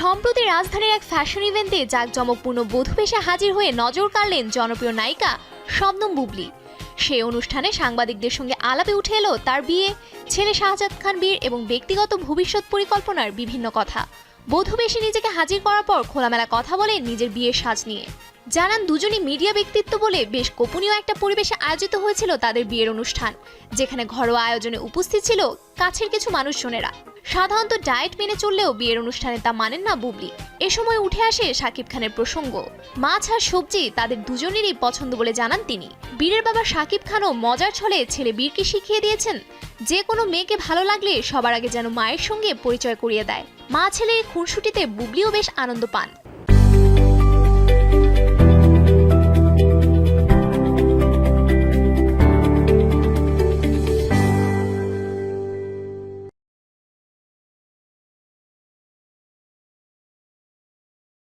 সম্প্রতি রাজধানীর এক ফ্যাশন ইভেন্টে জাঁকজমকপূর্ণ বধূবেশে হাজির হয়ে নজর কাড়লেন জনপ্রিয় নায়িকা শবনম বুবলি। সে অনুষ্ঠানে সাংবাদিকদের সঙ্গে আলাপে উঠে এলো তার বিয়ে, ছেলে শাহজাদ খান বীর এবং ব্যক্তিগত ভবিষ্যৎ পরিকল্পনার বিভিন্ন কথা। বধূ বেশে নিজেকে হাজির করার পর খোলামেলা কথা বলে নিজের বিয়ের সাজ নিয়ে। জানান, দুজনই মিডিয়া ব্যক্তিত্ব বলে বেশ গোপনীয় একটা পরিবেশে আয়োজিত হয়েছিল তাদের বিয়ের অনুষ্ঠান, যেখানে ঘরোয়া আয়োজনে উপস্থিত ছিল কাছের কিছু মানুষজনেরা। সাধারণত ডায়েট মেনে চললেও বিয়ের অনুষ্ঠানে তা মানেন না বুবলি। এ সময় উঠে আসে শাকিব খানের প্রসঙ্গ। মাছ আর সবজি তাদের দুজনেরই পছন্দ বলে জানান তিনি। বীরের বাবা শাকিব খানও মজার ছলে ছেলে বীরকে শিখিয়ে দিয়েছেন, যে কোনো মেয়েকে ভালো লাগলে সবার আগে যেন মায়ের সঙ্গে পরিচয় করিয়ে দেয়। মা ছেলের খুনসুটিতে বুবলিও বেশ আনন্দ পান।